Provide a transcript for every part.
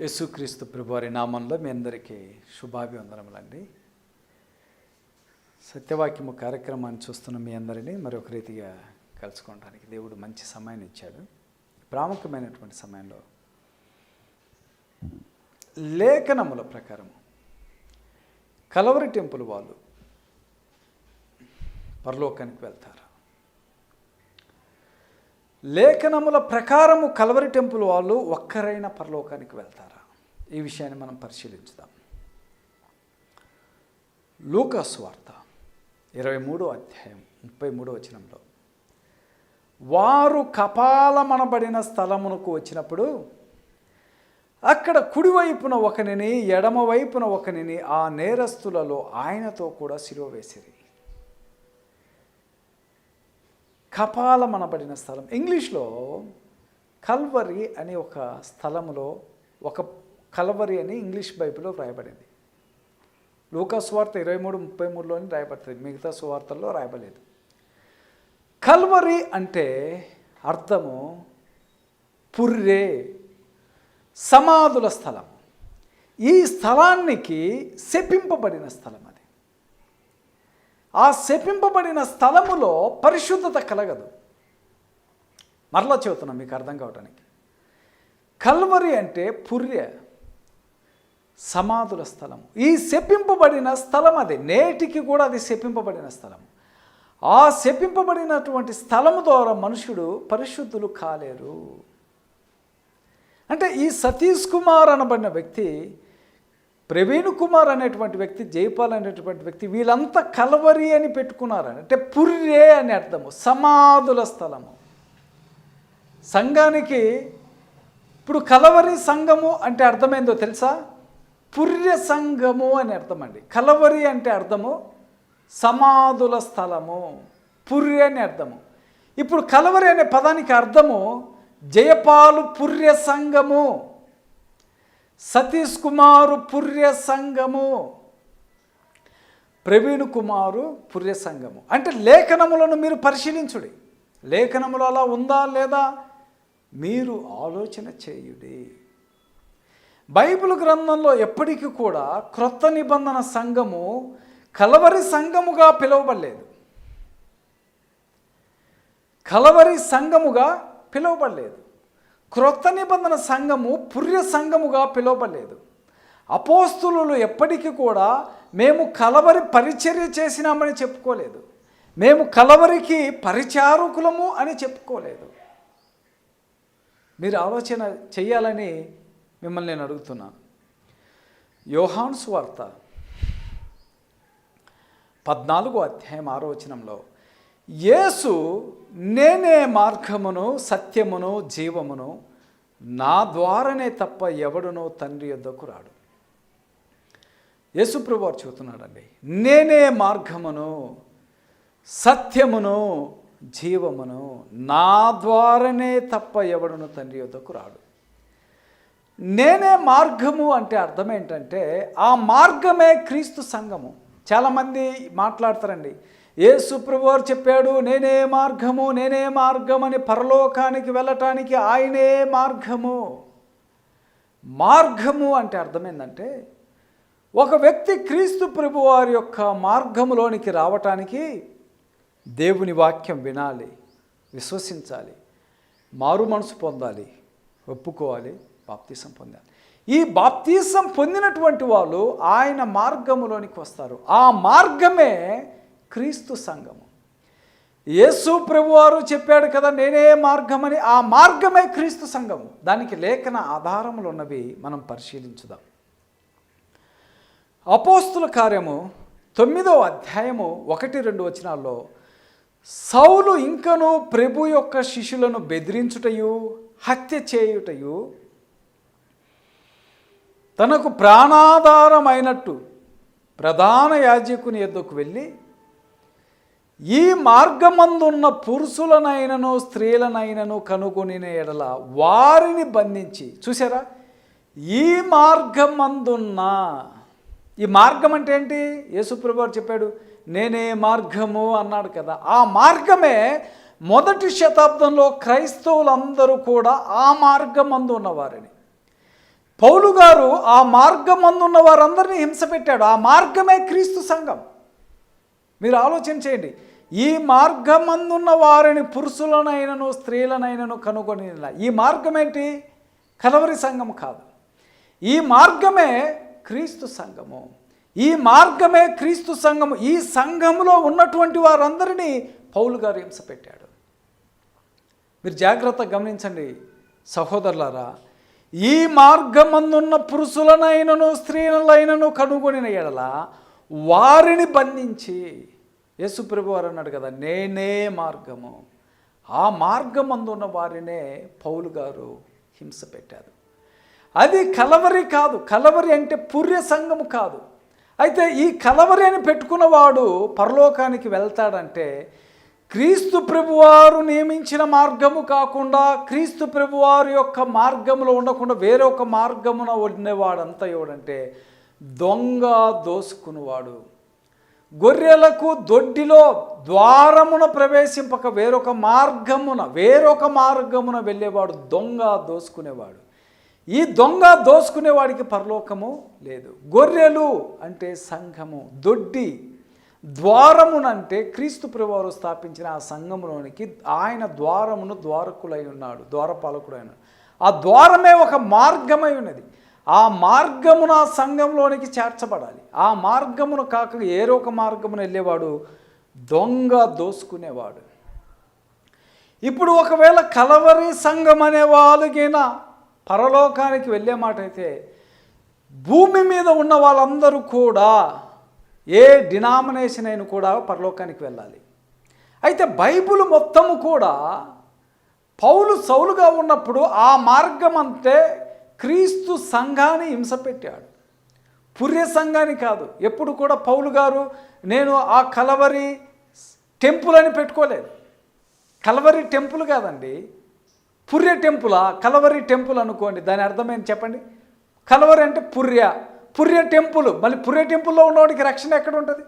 యేసుక్రీస్తు ప్రభువారి నామంలో మీ అందరికీ శుభాభివందనములండి. సత్యవాక్యము కార్యక్రమాన్ని చూస్తున్న మీ అందరినీ మరొక రీతిగా కలుసుకోవడానికి దేవుడు మంచి సమయాన్ని ఇచ్చాడు. ప్రాముఖ్యమైనటువంటి సమయంలో లేఖనముల ప్రకారం కలవరి టెంపుల్ వాళ్ళు పరలోకానికి వెళ్తారు. లేఖనముల ప్రకారము కలవరి టెంపుల్ వాళ్ళు ఒక్కరైన పరలోకానికి వెళ్తారా? ఈ విషయాన్ని మనం పరిశీలించుదాం. లూకాస్ వార్త ఇరవై మూడో అధ్యాయం ముప్పై మూడో వచనంలో. వారు కపాలమనబడిన స్థలమునకు వచ్చినప్పుడు అక్కడ కుడివైపున ఒకనిని ఎడమవైపున ఒకనిని ఆ నేరస్తులలో ఆయనతో కూడా సిలువ వేసిరి. కపాలమనబడిన స్థలం. ఇంగ్లీష్లో కల్వరి అనే ఒక స్థలములో ఒక కల్వరి అని ఇంగ్లీష్ బైబిల్లో రాయబడింది లూకా సువార్త ఇరవై మూడు ముప్పై మూడులోని రాయబడుతుంది. మిగతా సువార్తల్లో రాయబడలేదు. కల్వరి అంటే అర్థము పుర్రే సమాధుల స్థలం. ఈ స్థలానికి శపింపబడిన స్థలం ఆ శపింపబడిన స్థలములో పరిశుద్ధత కలగదు. మరలా చెబుతున్నాం మీకు అర్థం కావటానికి. కల్వరి అంటే పుర్య సమాధుల స్థలం ఈ శపింపబడిన స్థలం అది. నేటికి కూడా అది శపింపబడిన స్థలం. ఆ శపింపబడినటువంటి స్థలము ద్వారా మనుషుడు పరిశుద్ధులు కాలేరు. అంటే ఈ సతీష్ కుమార్ అనబడిన వ్యక్తి ప్రవీణ్ కుమార్ అనేటువంటి వ్యక్తి జైపాల్ అనేటువంటి వ్యక్తి వీళ్ళంతా కలవరి అని పెట్టుకున్నారని అంటే పుర్రే అని అర్థము సమాధుల స్థలము. సంఘానికి ఇప్పుడు కలవరి సంఘము అంటే అర్థమైందో తెలుసా? పుర్య సంఘము అని అర్థమండి. కలవరి అంటే అర్థము సమాధుల స్థలము పుర్య అని అర్థము. ఇప్పుడు కలవరి అనే పదానికి అర్థము జయపాలు పుర్య సంఘము. సతీష్ కుమారు పుర్య సంఘము. ప్రవీణ్ కుమారు పుర్య సంఘము. అంటే లేఖనములను మీరు పరిశీలించుడి. లేఖనములు అలా ఉందా లేదా? మీరు ఆలోచన చేయుడి. బైబిల్ గ్రంథంలో ఎప్పటికీ కూడా క్రొత్త నిబంధన సంఘము కలవరి సంఘముగా పిలువబడలేదు. కలవరి సంఘముగా పిలువబడలేదు. క్రొత్త నిబంధన సంఘము పుర్య సంఘముగా పిలువబడలేదు. అపోస్తులు ఎప్పటికీ కూడా మేము కలవరి పరిచర్య చేసినామని చెప్పుకోలేదు. మేము కలవరికి పరిచారకులము అని చెప్పుకోలేదు. మీరు ఆలోచన చెయ్యాలని మిమ్మల్ని నేను అడుగుతున్నాను యోహాన్స్ వార్త పద్నాలుగో అధ్యాయం ఆరో వచనంలో యేసు నేనే మార్గమును సత్యమును జీవమును నా ద్వారానే తప్ప ఎవడునో తండ్రి యొద్దకు రాడు. యేసుప్రభు వారు చెబుతున్నాడండి నేనే మార్గమును సత్యమును జీవమును నా ద్వారానే తప్ప ఎవడును తండ్రి యొద్దకు రాడు. నేనే మార్గము అంటే అర్థం ఏంటంటే ఆ మార్గమే క్రీస్తు సంఘము. చాలామంది మాట్లాడతారండి ఏ సుప్రభువారు చెప్పాడు నేనే మార్గము నేనే మార్గం అని పరలోకానికి వెళ్ళటానికి ఆయనే మార్గము. మార్గము అంటే అర్థం ఏంటంటే ఒక వ్యక్తి క్రీస్తు ప్రభువారి యొక్క మార్గములోనికి రావటానికి దేవుని వాక్యం వినాలి విశ్వసించాలి మారు మనసు పొందాలి ఒప్పుకోవాలి బాప్తీసం పొందాలి. ఈ బాప్తీసం పొందినటువంటి వాళ్ళు ఆయన మార్గములోనికి వస్తారు. ఆ మార్గమే క్రీస్తు సంఘము. యేసు ప్రభువారు చెప్పాడు కదా నేనే మార్గమని ఆ మార్గమే క్రీస్తు సంఘము. దానికి లేఖన ఆధారములు ఉన్నవి మనం పరిశీలించుదాం. అపోస్తుల కార్యము తొమ్మిదో అధ్యాయము ఒకటి రెండు వచనాల్లో సౌలు ఇంకను ప్రభు యొక్క శిష్యులను బెదిరించుటయు హత్య చేయుటయు తనకు ప్రాణాధారమైనట్టు ప్రధాన యాజకుని ఎద్దుకు వెళ్ళి ఈ మార్గమందున్న పురుషులనైనను స్త్రీలనైనను కనుగొనిన ఎడల వారిని బంధించి చూసారా ఈ మార్గమందున్న ఈ మార్గం అంటే ఏంటి? యేసుప్రభు చెప్పాడు నేనే మార్గము అన్నాడు కదా. ఆ మార్గమే మొదటి శతాబ్దంలో క్రైస్తవులందరూ కూడా ఆ మార్గం అందు ఉన్నవారిని పౌలు గారు ఆ మార్గం ఉన్న వారందరినీ హింస పెట్టాడు. ఆ మార్గమే క్రీస్తు సంఘం. మీరు ఆలోచన చేయండి. ఈ మార్గం అందున్న వారిని పురుషులనైనను స్త్రీలనైనను కనుగొని ఈ మార్గం ఏంటి కలవరి సంఘం కాదు. ఈ మార్గమే క్రీస్తు సంఘము. ఈ మార్గమే క్రీస్తు సంఘము. ఈ సంఘములో ఉన్నటువంటి వారందరినీ పౌలు గారు హింసపెట్టాడు. మీరు జాగ్రత్తగా గమనించండి సహోదరులారా. ఈ మార్గమందున్న పురుషులనైనను స్త్రీలైనను కనుగొనిన ఎడల వారిని బంధించి యేసుప్రభు వారు అన్నాడు కదా నేనే మార్గము. ఆ మార్గం అందున్న వారినే పౌలు గారు హింస పెట్టారు. అది కలవరి కాదు కలవరి అంటే పుర్య సంఘము కాదు. అయితే ఈ కలవరి అని పెట్టుకున్నవాడు పరలోకానికి వెళ్తాడంటే క్రీస్తు ప్రభువారు నియమించిన మార్గము కాకుండా క్రీస్తు ప్రభువారు యొక్క మార్గంలో ఉండకుండా వేరొక మార్గమున ఉండేవాడంతా ఎవడంటే దొంగ దోసుకునేవాడు గొర్రెలకు దొడ్డిలో ద్వారమున ప్రవేశింపక వేరొక మార్గమున వేరొక మార్గమున వెళ్ళేవాడు దొంగ దోసుకునేవాడు. ఈ దొంగ దోసుకునేవాడికి పరలోకము లేదు. గొర్రెలు అంటే సంఘము దొడ్డి ద్వారమునంటే క్రీస్తు ప్రభువారు స్థాపించిన ఆ సంఘములోనికి ఆయన ద్వారమును ద్వారకులై ఉన్నాడు ద్వారపాలకుడై ఉన్నాడు ఆ ద్వారమే ఒక మార్గమై ఉన్నది. ఆ మార్గమున సంఘంలోనికి చేర్చబడాలి. ఆ మార్గమును కాక ఏరొక మార్గమున వెళ్ళేవాడు దొంగ దోసుకునేవాడు. ఇప్పుడు ఒకవేళ కలవరి సంఘం అనే వాళ్ళకైనా పరలోకానికి వెళ్ళే మాట అయితే భూమి మీద ఉన్న వాళ్ళందరూ కూడా ఏ డినామినేషన్ అయిన కూడా పరలోకానికి వెళ్ళాలి. అయితే బైబిల్ మొత్తము కూడా పౌలు సౌలుగా ఉన్నప్పుడు ఆ మార్గం అంటే క్రీస్తు సంఘాన్ని హింస పెట్టాడు. పుర్య సంఘాన్ని కాదు. ఎప్పుడు కూడా పౌలు గారు నేను ఆ కలవరి టెంపుల్ అని పెట్టుకోలేదు. కలవరి టెంపుల్ కాదండి. పుర్య టెంపులా? కలవరి టెంపుల్ అనుకోండి. దాని అర్థమేంటి చెప్పండి? కలవరి అంటే పుర్య పుర్య టెంపుల్. మళ్ళీ పుర్య టెంపుల్లో ఉన్నవాడికి రక్షణ ఎక్కడ ఉంటుంది?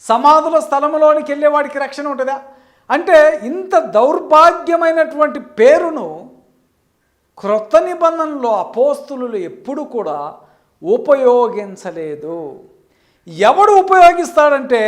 సమాధుల స్థలంలోనికి వెళ్ళేవాడికి రక్షణ ఉంటుందా? అంటే ఇంత దౌర్భాగ్యమైనటువంటి పేరును క్రొత్త నిబంధనలో అపోస్తులు ఎప్పుడు కూడా ఉపయోగించలేదు. ఎవడు ఉపయోగిస్తాడంటే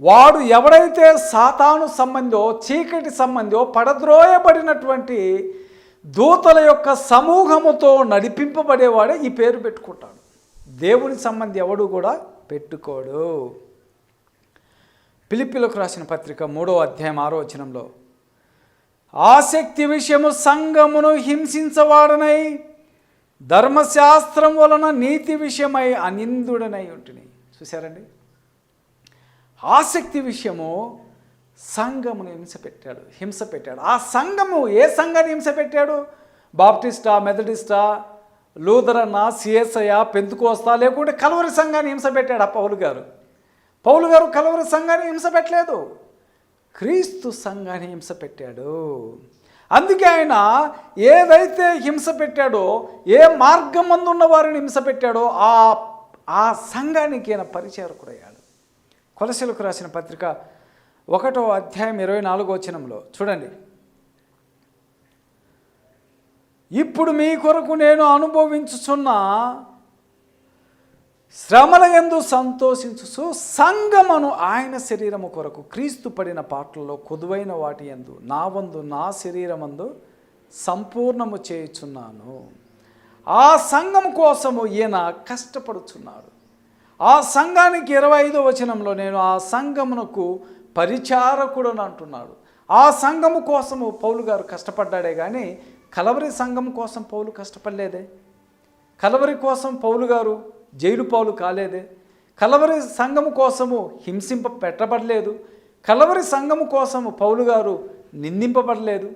వాడు ఎవడైతే సాతాను సంబంధో చీకటి సంబంధో పడద్రోయబడినటువంటి దూతల యొక్క సమూహముతో నడిపింపబడేవాడే ఈ పేరు పెట్టుకుంటాడు. దేవుని సంబంధి ఎవడు కూడా పెట్టుకోడు. పిలిపిలకు రాసిన పత్రిక మూడో అధ్యాయం ఆరో వచనంలో ఆసక్తి విషయము సంఘమును హింసించవాడనై ధర్మశాస్త్రం వలన నీతి విషయమై అనిందుడనై ఉంటుంది చూసారండి ఆసక్తి విషయము సంఘమును హింస పెట్టాడు హింస పెట్టాడు ఆ సంఘము ఏ సంఘాన్ని హింస పెట్టాడు బాప్టిస్టా మెథడిస్టా లూథరన్న సిఎస్ఐ పెంతుకోస్తా లేకుంటే కలవరి సంఘాన్ని హింస పెట్టాడు ఆ పౌలు గారు. పౌలు గారు కలవరి సంఘాన్ని హింస పెట్టలేదు క్రీస్తు సంఘాన్ని హింస పెట్టాడు. అందుకే ఆయన ఏదైతే హింస పెట్టాడో ఏ మార్గం ఉన్న వారిని హింస పెట్టాడో ఆ ఆ సంఘానికి ఈయన పరిచారకుడయ్యాడు. కొలసలకు రాసిన పత్రిక ఒకటో అధ్యాయం ఇరవై నాలుగో వచనంలో చూడండి. ఇప్పుడు మీ కొరకు నేను అనుభవించుచున్న శ్రమలయందు సంతోషించు సంగమను ఆయన శరీరము కొరకు క్రీస్తు పడిన పాటల్లో కొదువైన వాటి ఎందు నా వందు నా శరీరమందు సంపూర్ణము చేయుచున్నాను. ఆ సంఘం కోసము ఈయన కష్టపడుచున్నాడు. ఆ సంఘానికి ఇరవై ఐదో వచనంలో నేను ఆ సంఘమునకు పరిచారకుడు అని అంటున్నాడు. ఆ సంఘము కోసము పౌలు గారు కష్టపడ్డాడే కానీ కలవరి సంఘం కోసం పౌలు కష్టపడలేదే? కలవరి కోసం పౌలు గారు జైలు పాలు కాలేదే. కలవరి సంఘము కోసము హింసింప పెట్టబడలేదు. కలవరి సంఘము కోసము పౌలు గారు నిందింపబడలేదు.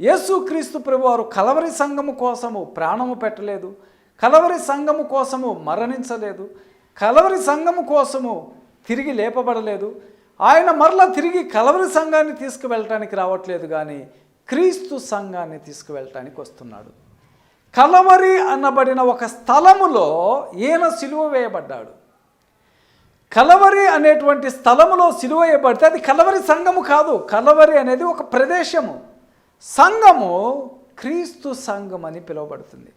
యేసుక్రీస్తు ప్రభువారు కలవరి సంఘము కోసము ప్రాణము పెట్టలేదు. కలవరి సంఘము కోసము మరణించలేదు. కలవరి సంఘము కోసము తిరిగి లేపబడలేదు. ఆయన మరలా తిరిగి కలవరి సంఘాన్ని తీసుకువెళ్ళటానికి రావట్లేదు కానీ క్రీస్తు సంఘాన్ని తీసుకువెళ్ళటానికి వస్తున్నాడు. కలవరి అనబడిన ఒక స్థలములో ఈయన సిలువ వేయబడ్డాడు. కలవరి అనేటువంటి స్థలములో సిలువ వేయబడితే అది కలవరి సంఘము కాదు. కలవరి అనేది ఒక ప్రదేశము. సంఘము క్రీస్తు సంఘం అని పిలువబడుతుంది.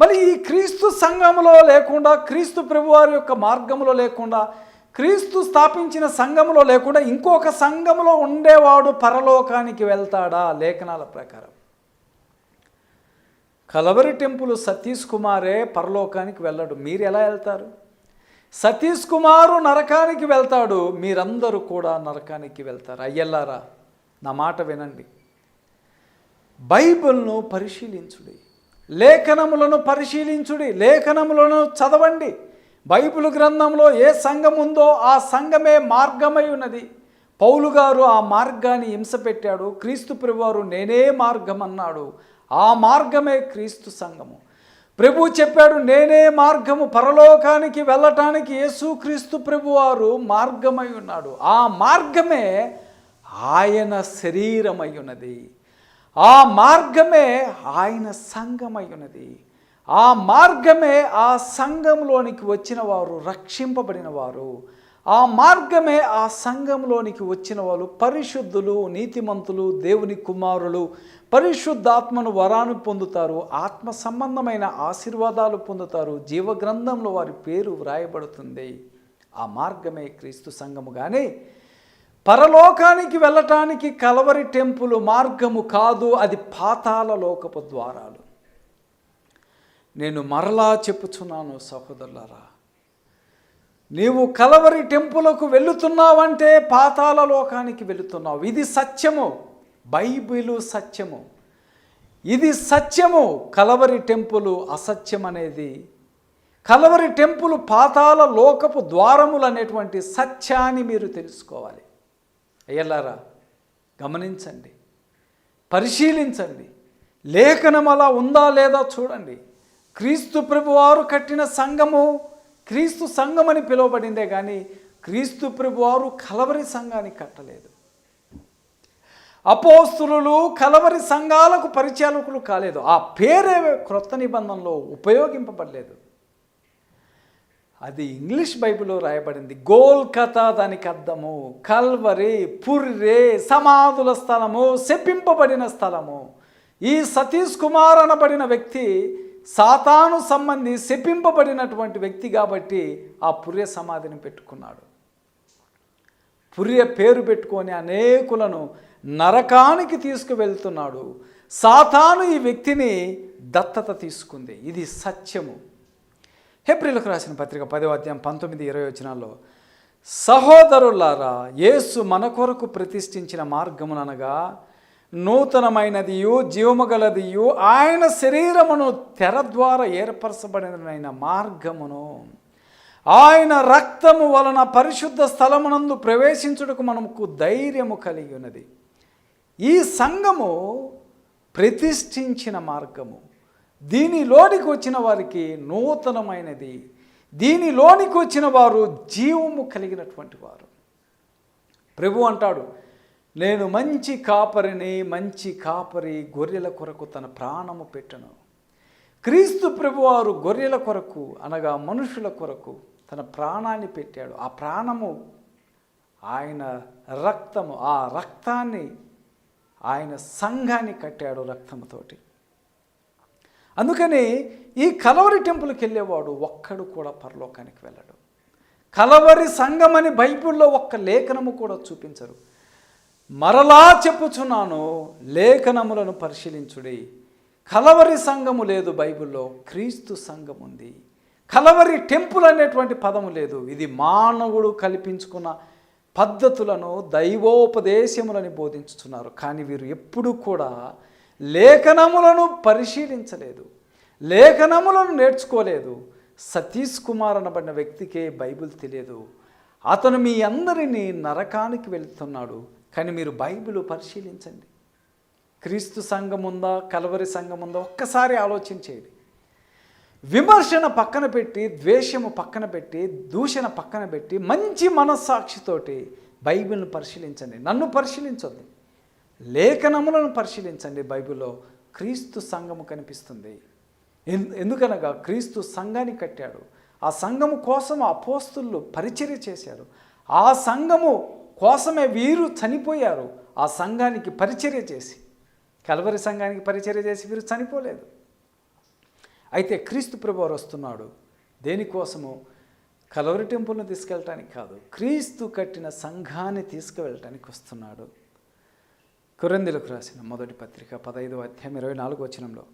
మరి ఈ క్రీస్తు సంఘములో లేకుండా క్రీస్తు ప్రభువారి యొక్క మార్గములో లేకుండా క్రీస్తు స్థాపించిన సంఘములో లేకుండా ఇంకొక సంఘములో ఉండేవాడు పరలోకానికి వెళ్తాడా? లేఖనాల ప్రకారం. కలవరి టెంపుల్ సతీష్ కుమారే పరలోకానికి వెళ్ళడు. మీరు ఎలా వెళ్తారు? సతీష్ కుమారు నరకానికి వెళ్తాడు. మీరందరూ కూడా నరకానికి వెళ్తారు. అయ్యల్లారా నా మాట వినండి. బైబిల్ను పరిశీలించుడి. లేఖనములను పరిశీలించుడి. లేఖనములను చదవండి. బైబిల్ గ్రంథంలో ఏ సంఘం ఉందో ఆ సంఘమే మార్గమై ఉన్నది. పౌలు గారు ఆ మార్గాన్ని హింస పెట్టాడు. క్రీస్తు ప్రభువారు నేనే మార్గం అన్నాడు ఆ మార్గమే క్రీస్తు సంఘము. ప్రభు చెప్పాడు నేనే మార్గము పరలోకానికి వెళ్ళటానికి యేసుక్రీస్తు ప్రభువారు మార్గమై ఉన్నాడు. ఆ మార్గమే ఆయన శరీరమై ఉన్నది. ఆ మార్గమే ఆయన సంఘమై ఉన్నది. ఆ మార్గమే ఆ సంఘంలోనికి వచ్చిన వారు రక్షింపబడిన వారు. ఆ మార్గమే ఆ సంఘంలోనికి వచ్చిన వాళ్ళు. పరిశుద్ధులు నీతిమంతులు దేవుని కుమారులు. పరిశుద్ధాత్మను వరాను పొందుతారు. ఆత్మ సంబంధమైన ఆశీర్వాదాలు పొందుతారు. జీవగ్రంథంలో వారి పేరు వ్రాయబడుతుంది. ఆ మార్గమే క్రీస్తు సంఘము. కానీ పరలోకానికి వెళ్ళటానికి కలవరి టెంపుల్ మార్గము కాదు. అది పాతాల లోకపు ద్వారాలు. నేను మరలా చెప్పుచున్నాను సహోదరులరా నీవు కలవరి టెంపులకు వెళుతున్నావంటే పాతాల లోకానికి వెళుతున్నావు. ఇది సత్యము. బైబిలు సత్యము. ఇది సత్యము. కలవరి టెంపులు అసత్యం అనేది. కలవరి టెంపులు పాతాల లోకపు ద్వారములు అనేటువంటి సత్యాన్ని మీరు తెలుసుకోవాలి. అయ్యలారా గమనించండి. పరిశీలించండి. లేఖనం అలా ఉందా లేదా చూడండి. క్రీస్తు ప్రభువారు కట్టిన సంఘము క్రీస్తు సంఘం అని పిలువబడిందే కానీ క్రీస్తు ప్రభువారు కలవరి సంఘాన్ని కట్టలేదు. అపోస్తులు కలవరి సంఘాలకు పరిచాలకులు కాలేదు. ఆ పేరే క్రొత్త నిబంధనలో ఉపయోగింపబడలేదు. అది ఇంగ్లీష్ బైబిల్లో రాయబడింది. గోల్కతా దానికి అర్థము కల్వరి పుర్రే సమాధుల స్థలము శప్పింపబడిన స్థలము. ఈ సతీష్ కుమార్ అనబడిన వ్యక్తి సాతాను సంబంధి శపింపబడినటువంటి వ్యక్తి కాబట్టి ఆ పుర్య సమాధిని పెట్టుకున్నాడు. పుర్య పేరు పెట్టుకొని అనేకులను నరకానికి తీసుకువెళ్తున్నాడు. సాతాను ఈ వ్యక్తిని దత్తత తీసుకుంది. ఇది సత్యము. హెబ్రిలకు రాసిన పత్రిక పదవ అధ్యాయం పంతొమ్మిది ఇరవై వచనాల్లో సహోదరులారా యేసు మన కొరకు ప్రతిష్ఠించిన మార్గముననగా నూతనమైనదియు జీవము గలదియు ఆయన శరీరమును తెర ద్వారా ఏర్పరచబడిన మార్గమును. ఆయన రక్తము వలన పరిశుద్ధ స్థలమునందు ప్రవేశించుటకు మనకు ధైర్యము కలిగి ఉన్నది ఈ సంఘము ప్రతిష్ఠించిన మార్గము. దీనిలోనికి వచ్చిన వారికి నూతనమైనది. దీనిలోనికి వచ్చిన వారు జీవము కలిగినటువంటి వారు. ప్రభు అంటాడు నేను మంచి కాపరిని మంచి కాపరి గొర్రెల కొరకు తన ప్రాణము పెట్టను. క్రీస్తు ప్రభువారు గొర్రెల కొరకు అనగా మనుషుల కొరకు తన ప్రాణాన్ని పెట్టాడు. ఆ ప్రాణము ఆయన రక్తము ఆ రక్తాన్ని ఆయన సంఘాన్ని కట్టాడు రక్తముతోటి అందుకని ఈ కలవరి టెంపుల్కి వెళ్ళేవాడు ఒక్కడు కూడా పరలోకానికి వెళ్ళడు. కలవరి సంఘమని బైబిల్లో ఒక్క లేఖనము కూడా చూపించరు. మరలా చెప్పుచున్నాను లేఖనములను పరిశీలించుడి. కలవరి సంఘము లేదు బైబిల్లో క్రీస్తు సంఘం ఉంది కలవరి టెంపుల్ అనేటువంటి పదము లేదు. ఇది మానవుడు కల్పించుకున్న పద్ధతులను దైవోపదేశములని బోధించుతున్నారు కానీ వీరు ఎప్పుడూ కూడా లేఖనములను పరిశీలించలేదు. లేఖనములను నేర్చుకోలేదు. సతీష్ కుమార్ అనబడిన వ్యక్తికే బైబిల్ తెలియదు. అతను మీ అందరినీ నరకానికి వెళుతున్నాడు. కానీ మీరు బైబిల్ పరిశీలించండి. క్రీస్తు సంఘం ఉందా కలవరి సంఘం ఉందా ఒక్కసారి ఆలోచించేది విమర్శన పక్కన పెట్టి ద్వేషము పక్కన పెట్టి దూషణ పక్కన పెట్టి మంచి మనస్సాక్షితోటి బైబిల్ను పరిశీలించండి. నన్ను పరిశీలించొద్దు. లేఖనములను పరిశీలించండి. బైబిల్లో క్రీస్తు సంఘము కనిపిస్తుంది. ఎన్- ఎందుకనగా క్రీస్తు సంఘాన్ని కట్టాడు. ఆ సంఘము కోసం అపోస్తులు పరిచర్య చేశారు. ఆ సంఘము కోసమే వీరు చనిపోయారు. ఆ సంఘానికి పరిచర్య చేసి కలవరి సంఘానికి పరిచర్య చేసి వీరు చనిపోలేదు. అయితే క్రీస్తు ప్రభువారు వస్తున్నాడు. దేనికోసము కలవరి టెంపుల్ను తీసుకెళ్ళటానికి కాదు క్రీస్తు కట్టిన సంఘాన్ని తీసుకువెళ్ళటానికి వస్తున్నాడు. కురందిలకు రాసిన మొదటి పత్రిక పదహైదు అధ్యాయం ఇరవై నాలుగు వచనంలో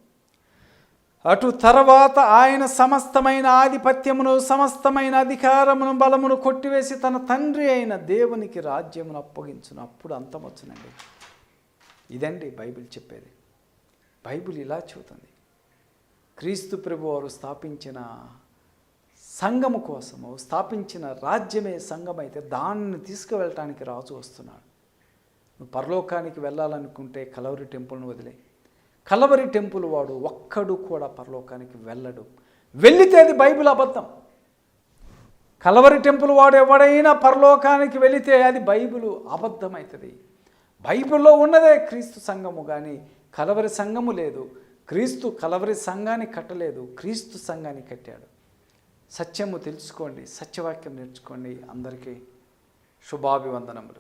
అటు తర్వాత ఆయన సమస్తమైన ఆధిపత్యమును సమస్తమైన అధికారమును బలమును కొట్టివేసి తన తండ్రి అయిన దేవునికి రాజ్యమును అప్పగించును అప్పుడు అంతమొచ్చునండి. ఇదండి బైబిల్ చెప్పేది. బైబిల్ ఇలా చెబుతుంది. క్రీస్తు ప్రభు వారు స్థాపించిన సంఘము కోసము స్థాపించిన రాజ్యమే సంఘం అయితే దాన్ని తీసుకువెళ్ళటానికి రాజు వస్తున్నాడు. నువ్వు పరలోకానికి వెళ్ళాలనుకుంటే కలవరి టెంపుల్ను వదిలే. కలవరి టెంపుల్ వాడు ఒక్కడు కూడా పరలోకానికి వెళ్ళడు. వెళ్ళితే అది బైబిల్ అబద్ధం. కలవరి టెంపుల్ వాడు ఎవడైనా పరలోకానికి వెళితే అది బైబిల్ అబద్ధమవుతుంది బైబిల్లో ఉన్నదే క్రీస్తు సంఘము కానీ కలవరి సంఘము లేదు. క్రీస్తు కలవరి సంఘాన్ని కట్టలేదు క్రీస్తు సంఘాన్ని కట్టాడు. సత్యము తెలుసుకోండి సత్యవాక్యం నేర్చుకోండి అందరికీ. శుభాభివందనములు.